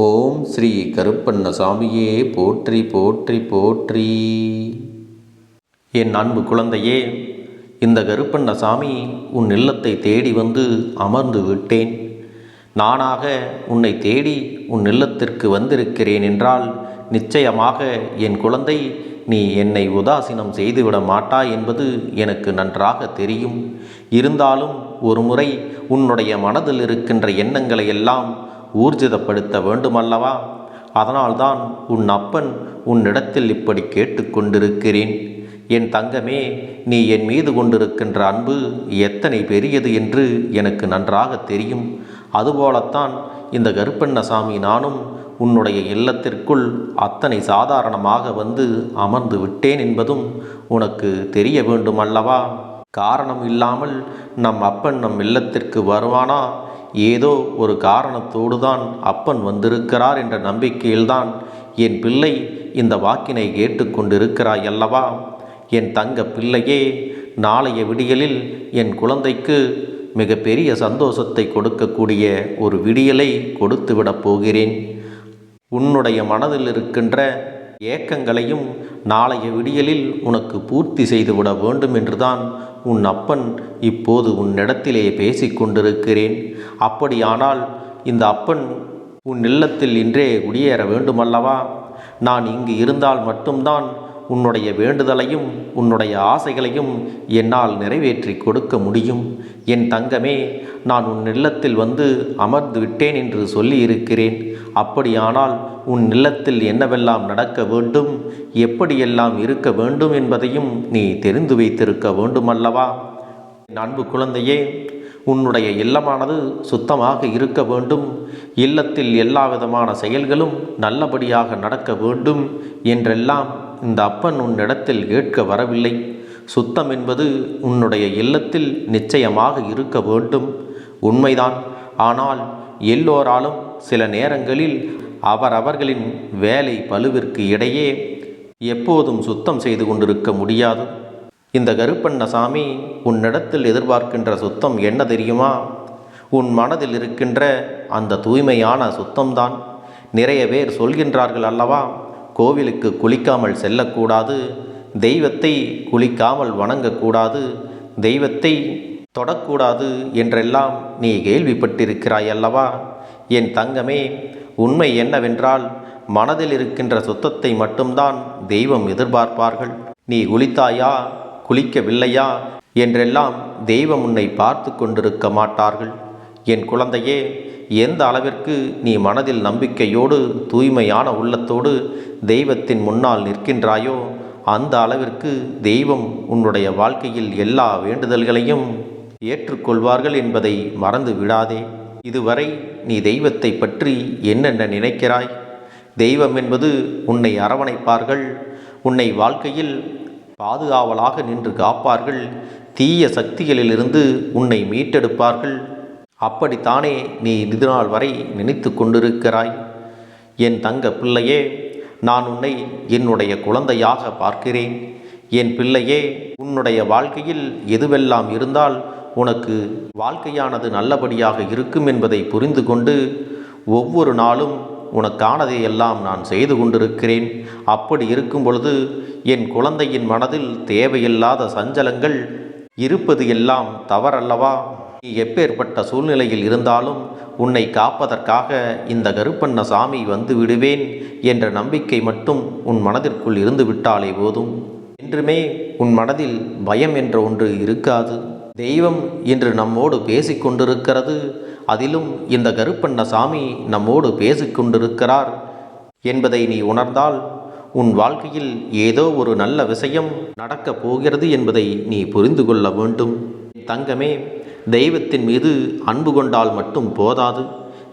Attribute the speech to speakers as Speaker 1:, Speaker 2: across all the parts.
Speaker 1: ஓம் ஸ்ரீ கருப்பண்ண சாமியே போற்றி போற்றி போற்றி. என் அன்பு குழந்தையே இந்த கருப்பண்ணசாமி உன் இல்லத்தை தேடி வந்து அமர்ந்து விட்டேன். நானாக உன்னை தேடி உன் இல்லத்திற்கு வந்திருக்கிறேன் என்றால் நிச்சயமாக என் குழந்தை நீ என்னை உதாசீனம் செய்துவிட மாட்டாய் என்பது எனக்கு நன்றாக தெரியும். இருந்தாலும் ஒரு முறை உன்னுடைய மனதில் இருக்கின்ற எண்ணங்களை எல்லாம் ஊர்ஜிதப்படுத்த வேண்டுமல்லவா? அதனால்தான் உன் அப்பன் உன்னிடத்தில் இப்படி கேட்டுக்கொண்டிருக்கிறேன். என் தங்கமே நீ என் மீது கொண்டிருக்கின்ற அன்பு எத்தனை பெரியது என்று எனக்கு நன்றாக தெரியும். அதுபோலத்தான் இந்த கருப்பண்ணசாமி நானும் உன்னுடைய இல்லத்திற்குள் அத்தனை சாதாரணமாக வந்து அமர்ந்து விட்டேன் என்பதும் உனக்கு தெரிய வேண்டும் அல்லவா காரணம் இல்லாமல் நம் அப்பன் நம் இல்லத்திற்கு வருவானா? ஏதோ ஒரு காரணத்தோடு தான் அப்பன் வந்திருக்கிறார் என்ற நம்பிக்கையில்தான் என் பிள்ளை இந்த வாக்கினை கேட்டுக்கொண்டிருக்கிறாய் அல்லவா என் தங்க பிள்ளையே நாளைய விடியலில் என் குழந்தைக்கு மிகப்பெரிய சந்தோஷத்தை கொடுக்கக்கூடிய ஒரு விடியலை கொடுத்துவிடப் போகிறேன். உன்னுடைய மனதில் இருக்கின்ற ஏக்கங்களையும் நாளைய விடியலில் உனக்கு பூர்த்தி செய்துவிட வேண்டும் என்றுதான் உன் அப்பன் இப்போது உன்னிடத்திலே பேசிக்கொண்டிருக்கிறேன் அப்படியானால் இந்த அப்பன் உன் இல்லத்தில் இன்றே குடியேற வேண்டுமல்லவா? நான் இங்கு இருந்தால் மட்டும்தான் உன்னுடைய வேண்டுதலையும் உன்னுடைய ஆசைகளையும் என்னால் நிறைவேற்றி கொடுக்க முடியும். என் தங்கமே நான் உன் இல்லத்தில் வந்து அமர்ந்து விட்டேன் என்று சொல்லியிருக்கிறேன். அப்படியானால் உன் இல்லத்தில் என்னவெல்லாம் நடக்க வேண்டும் எப்படியெல்லாம் இருக்க வேண்டும் என்பதையும் நீ தெரிந்து வைத்திருக்க வேண்டுமல்லவா? என் அன்பு குழந்தையே உன்னுடைய இல்லமானது சுத்தமாக இருக்க வேண்டும் இல்லத்தில் எல்லா விதமான செயல்களும் நல்லபடியாக நடக்க வேண்டும் என்றெல்லாம் இந்த அப்பன் உன்னிடத்தில் கேட்க வரவில்லை. சுத்தம் என்பது உன்னுடைய இல்லத்தில் நிச்சயமாக இருக்க வேண்டும். உண்மைதான். ஆனால் எல்லோராலும் சில நேரங்களில் அவரவர்களின் வேலை பளுவிற்கு இடையே எப்போதும் சுத்தம் செய்து கொண்டிருக்க முடியாது. இந்த கருப்பண்ணசாமி உன்னிடத்தில் எதிர்பார்க்கின்ற சுத்தம் என்ன தெரியுமா? உன் மனதில் இருக்கின்ற அந்த தூய்மையான சுத்தம்தான். நிறைய பேர் சொல்கின்றார்கள் அல்லவா கோவிலுக்கு குளிக்காமல் செல்லக்கூடாது தெய்வத்தை குளிக்காமல் வணங்கக்கூடாது தெய்வத்தை தொடக்கூடாது என்றெல்லாம் நீ கேள்விப்பட்டிருக்கிறாய் அல்லவா? என் தங்கமே உண்மை என்னவென்றால் மனதில் இருக்கின்ற சுத்தத்தை மட்டும்தான் தெய்வம் எதிர்பார்ப்பார்கள். நீ குளித்தாயா? குளிக்கவில்லையா? என்றெல்லாம் தெய்வம் உன்னை பார்த்து கொண்டிருக்க மாட்டார்கள். என் குழந்தையே எந்த அளவிற்கு நீ மனதில் நம்பிக்கையோடு தூய்மையான உள்ளத்தோடு தெய்வத்தின் முன்னால் நிற்கின்றாயோ அந்த அளவிற்கு தெய்வம் உன்னுடைய வாழ்க்கையில் எல்லா வேண்டுதல்களையும் ஏற்றுக்கொள்வார்கள் என்பதை மறந்து விடாதே. இதுவரை நீ தெய்வத்தை பற்றி என்னென்ன நினைக்கிறாய்? தெய்வம் என்பது உன்னை அரவணைப்பார்கள் உன்னை வாழ்க்கையில் பாதுகாவலாக நின்று காப்பார்கள் தீய சக்திகளிலிருந்து உன்னை மீட்டெடுப்பார்கள். அப்படித்தானே நீ இதுநாள் வரை நினைத்து கொண்டிருக்கிறாய்? என் தங்க பிள்ளையே நான் உன்னை என்னுடைய குழந்தையாக பார்க்கிறேன். என் பிள்ளையே உன்னுடைய வாழ்க்கையில் எதுவெல்லாம் இருந்தால் உனக்கு வாழ்க்கையானது நல்லபடியாக இருக்கும் என்பதை புரிந்து கொண்டு ஒவ்வொரு நாளும் உனக்கானதை எல்லாம் நான் செய்து கொண்டிருக்கிறேன். அப்படி இருக்கும் பொழுது என் குழந்தையின் மனதில் தேவையில்லாத சஞ்சலங்கள் இருப்பது எல்லாம் தவறல்லவா? நீ எப்பேற்பட்ட சூழ்நிலையில் இருந்தாலும் உன்னை காப்பதற்காக இந்த கருப்பண்ண சாமி வந்து விடுவேன் என்ற நம்பிக்கை மட்டும் உன் மனதிற்குள் இருந்து விட்டாலே போதும். என்றுமே உன் மனதில் பயம் என்ற ஒன்று இருக்காது. தெய்வம் இன்று நம்மோடு பேசிக்கொண்டிருக்கிறது. அதிலும் இந்த கருப்பண்ண சாமி நம்மோடு பேசிக்கொண்டிருக்கிறார். என்பதை நீ உணர்ந்தால் உன் வாழ்க்கையில் ஏதோ ஒரு நல்ல விஷயம் நடக்கப் போகிறது என்பதை நீ புரிந்து கொள்ள வேண்டும். தங்கமே தெய்வத்தின் மீது அன்பு கொண்டால் மட்டும் போதாது.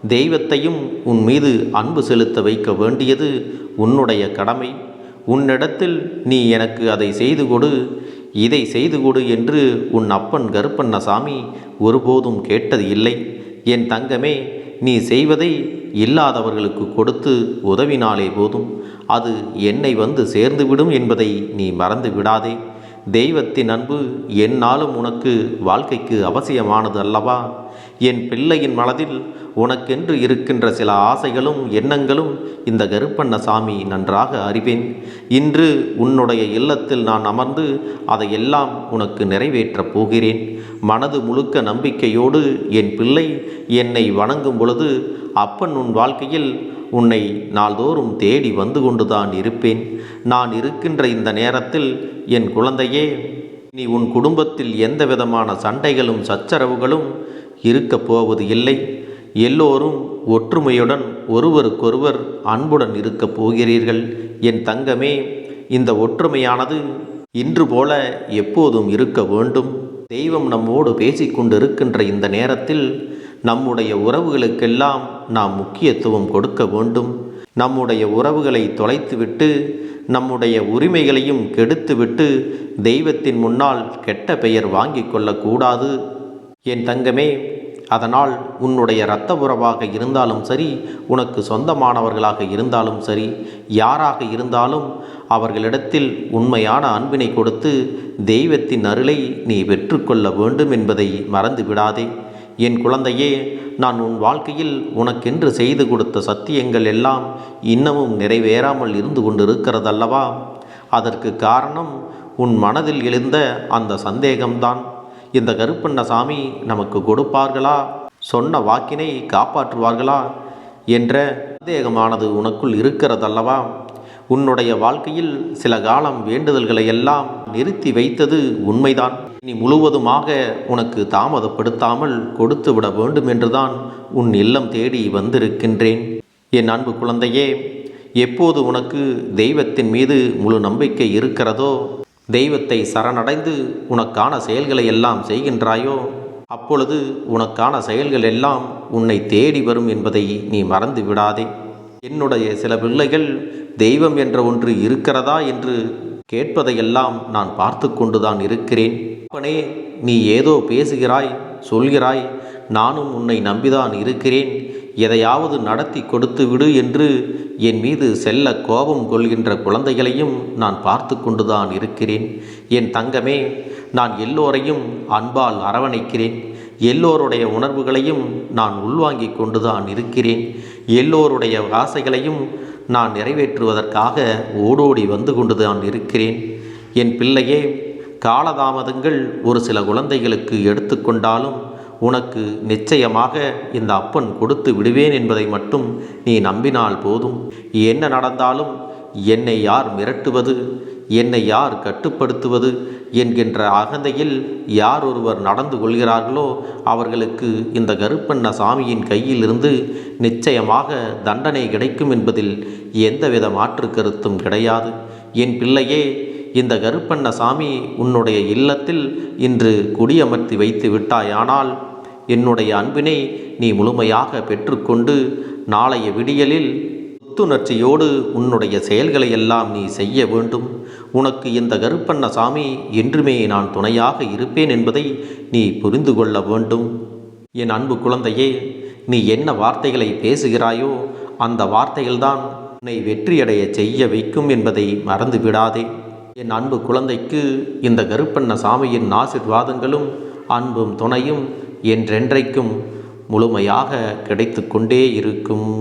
Speaker 1: தெய்வத்தையும் உன் மீது அன்பு செலுத்த வைக்க வேண்டியது உன்னுடைய கடமை. உன்னிடத்தில் நீ எனக்கு அதை செய்து கொடு. இதை செய்து கொடு என்று உன் அப்பன் கருப்பண்ணசாமி ஒருபோதும் கேட்டது இல்லை. என் தங்கமே நீ செய்வதை இல்லாதவர்களுக்கு கொடுத்து உதவினாலே போதும். அது என்னை வந்து சேர்ந்துவிடும் என்பதை நீ மறந்து விடாதே தெய்வத்தின் அன்பு என்னாலும் உனக்கு வாழ்க்கைக்கு அவசியமானது அல்லவா? என் பிள்ளையின் மனதில் உனக்கென்று இருக்கின்ற சில ஆசைகளும் எண்ணங்களும் இந்த கருப்பண்ண சாமி நன்றாக அறிவேன். இன்று உன்னுடைய இல்லத்தில் நான் அமர்ந்து அதையெல்லாம் உனக்கு நிறைவேற்றப் போகிறேன். மனது முழுக்க நம்பிக்கையோடு என் பிள்ளை என்னை வணங்கும் பொழுது அப்பன் உன் வாழ்க்கையில் உன்னை நாள்தோறும் தேடி வந்து கொண்டுதான் இருப்பேன். நான் இருக்கின்ற இந்த நேரத்தில் என் குழந்தையே நீ உன் குடும்பத்தில் எந்த விதமான சண்டைகளும் சச்சரவுகளும் இருக்கப் போவது இல்லை. எல்லோரும் ஒற்றுமையுடன் ஒருவருக்கொருவர் அன்புடன் இருக்கப் போகிறீர்கள். என் தங்கமே இந்த ஒற்றுமையானது இன்று போல எப்போதும் இருக்க வேண்டும். தெய்வம் நம்மோடு பேசிக்கொண்டிருக்கின்ற இந்த நேரத்தில் நம்முடைய உறவுகளுக்கெல்லாம் நாம் முக்கியத்துவம் கொடுக்க வேண்டும். நம்முடைய உறவுகளை தொலைத்துவிட்டு நம்முடைய உரிமைகளையும் கெடுத்துவிட்டு தெய்வத்தின் முன்னால் கெட்ட பெயர் வாங்கிக் கொள்ளக்கூடாது. என் தங்கமே அதனால் உன்னுடைய இரத்த உறவாக இருந்தாலும் சரி உனக்கு சொந்தமானவர்களாக இருந்தாலும் சரி யாராக இருந்தாலும் அவர்களிடத்தில் உண்மையான அன்பினை கொடுத்து தெய்வத்தின் அருளை நீ பெற்றுக்கொள்ள வேண்டும் என்பதை மறந்து விடாதே என் குழந்தையே நான் உன் வாழ்க்கையில் உனக்கென்று செய்து கொடுத்த சத்தியங்கள் எல்லாம் இன்னமும் நிறைவேறாமல் இருந்து கொண்டிருக்கிறதல்லவா? அதற்கு காரணம் உன் மனதில் எழுந்த அந்த சந்தேகம்தான். இந்த கருப்பண்ண சாமி நமக்கு கொடுப்பார்களா? சொன்ன வாக்கினை காப்பாற்றுவார்களா? என்ற சந்தேகமானது உனக்குள் இருக்கிறதல்லவா? உன்னுடைய வாழ்க்கையில் சில காலம் வேண்டுதல்களை எல்லாம் நிறுத்தி வைத்தது உண்மைதான். நீ முழுவதுமாக உனக்கு தாமதப்படுத்தாமல் கொடுத்து விட வேண்டும் என்றுதான் உன் இல்லம் தேடி வந்திருக்கின்றேன். என் அன்பு குழந்தையே எப்போது உனக்கு தெய்வத்தின் மீது முழு நம்பிக்கை இருக்கிறதோ தெய்வத்தை சரணடைந்து உனக்கான செயல்களை எல்லாம் செய்கின்றாயோ அப்பொழுது உனக்கான செயல்கள் எல்லாம் உன்னை தேடி வரும் என்பதை நீ மறந்து விடாதே என்னுடைய சில பிள்ளைகள் தெய்வம் என்ற ஒன்று இருக்கிறதா என்று கேட்பதையெல்லாம் நான் பார்த்து கொண்டுதான் இருக்கிறேன். அப்பனே நீ ஏதோ பேசுகிறாய் சொல்கிறாய் நானும் உன்னை நம்பிதான் இருக்கிறேன். எதையாவது நடத்தி கொடுத்து விடு என்று என் மீது செல்ல கோபம் கொள்கின்ற குழந்தைகளையும் நான் பார்த்து கொண்டுதான் இருக்கிறேன். என் தங்கமே நான் எல்லோரையும் அன்பால் அரவணைக்கிறேன். எல்லோருடைய உணர்வுகளையும் நான் உள்வாங்கிக் கொண்டுதான் இருக்கிறேன். எல்லோருடைய ஆசைகளையும் நான் நிறைவேற்றுவதற்காக ஓடோடி வந்து கொண்டு நான் இருக்கிறேன். என் பிள்ளையே காலதாமதங்கள் ஒரு சில குழந்தைகளுக்கு எடுத்துக்கொண்டாலும் உனக்கு நிச்சயமாக இந்த அப்பன் கொடுத்து விடுவேன் என்பதை மட்டும் நீ நம்பினால் போதும். என்ன நடந்தாலும் என்னை யார் மிரட்டுவது? என்னை யார் கட்டுப்படுத்துவது என்கின்ற அகந்தையில் யார் ஒருவர் நடந்து கொள்கிறார்களோ அவர்களுக்கு இந்த கருப்பண்ண சாமியின் கையிலிருந்து நிச்சயமாக தண்டனை கிடைக்கும் என்பதில் எந்தவித மாற்று கருத்தும் கிடையாது. என் பிள்ளையே இந்த கருப்பண்ண சாமி உன்னுடைய இல்லத்தில் இன்று குடியமர்த்தி வைத்து விட்டாயானால் என்னுடைய அன்பினை நீ முழுமையாக பெற்றுக்கொண்டு நாளைய விடியலில் புத்துணர்ச்சியோடு உன்னுடைய செயல்களை எல்லாம் நீ செய்ய வேண்டும். உனக்கு இந்த கருப்பண்ண சாமி என்றுமே நான் துணையாக இருப்பேன் என்பதை நீ புரிந்து கொள்ள வேண்டும். என் அன்பு குழந்தையே நீ என்ன வார்த்தைகளை பேசுகிறாயோ அந்த வார்த்தைகள்தான் உன்னை வெற்றியடைய செய்ய வைக்கும் என்பதை மறந்து விடாதே என் அன்பு குழந்தைக்கு இந்த கருப்பண்ண சாமியின் ஆசிர்வாதங்களும் அன்பும் துணையும் என்றென்றைக்கும் முழுமையாக கிடைத்து கொண்டே இருக்கும்.